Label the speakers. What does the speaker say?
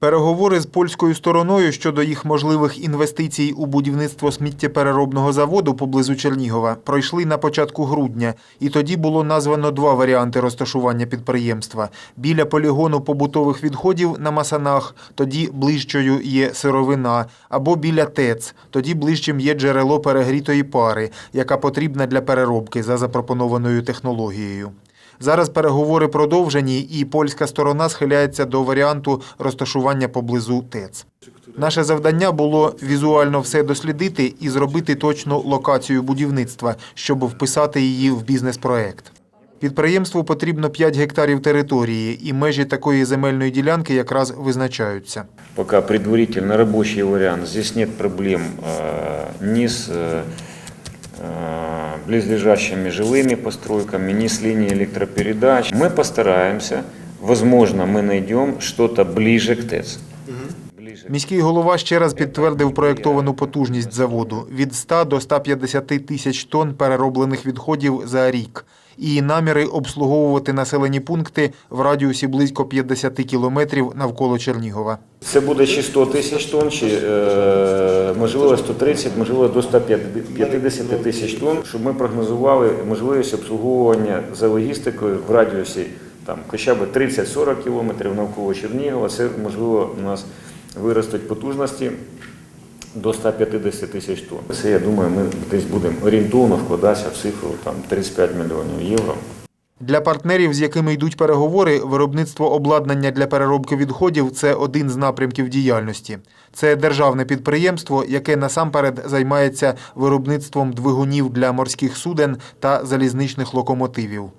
Speaker 1: Переговори з польською стороною щодо їх можливих інвестицій у будівництво сміттєпереробного заводу поблизу Чернігова пройшли на початку грудня, і тоді було названо два варіанти розташування підприємства: біля полігону побутових відходів на Масанах, тоді ближчою є сировина, або біля ТЕЦ, тоді ближчим є джерело перегрітої пари, яка потрібна для переробки за запропонованою технологією. Зараз переговори продовжені, і польська сторона схиляється до варіанту розташування поблизу ТЕЦ. Наше завдання було візуально все дослідити і зробити точну локацію будівництва, щоб вписати її в бізнес-проект. Підприємству потрібно 5 гектарів території, і межі такої земельної ділянки якраз визначаються.
Speaker 2: Пока предварительно рабочий вариант. Здесь нет проблем э, ни с э, э, близлежащими жилыми постройками, ни с линией электропередач. Мы постараемся, возможно, мы найдем что-то ближе к ТЭЦ.
Speaker 1: Міський голова ще раз підтвердив проєктовану потужність заводу від 100 до 150 тисяч тонн перероблених відходів за рік і наміри обслуговувати населені пункти в радіусі близько 50 кілометрів навколо Чернігова.
Speaker 2: Це буде чи 100 тисяч тонн, чи е, можливо 130, можливо до 150 тисяч тонн, щоб ми прогнозували можливість обслуговування за логістикою в радіусі там, хоча б 30-40 кілометрів навколо Чернігова. Це можливо у нас виростуть потужності до 150 тисяч тонн. Це я думаю, ми десь будемо орієнтовно вкладатися в цифру там 35 мільйонів євро.
Speaker 1: Для партнерів, з якими йдуть переговори, виробництво обладнання для переробки відходів це один з напрямків діяльності. Це державне підприємство, яке насамперед займається виробництвом двигунів для морських суден та залізничних локомотивів.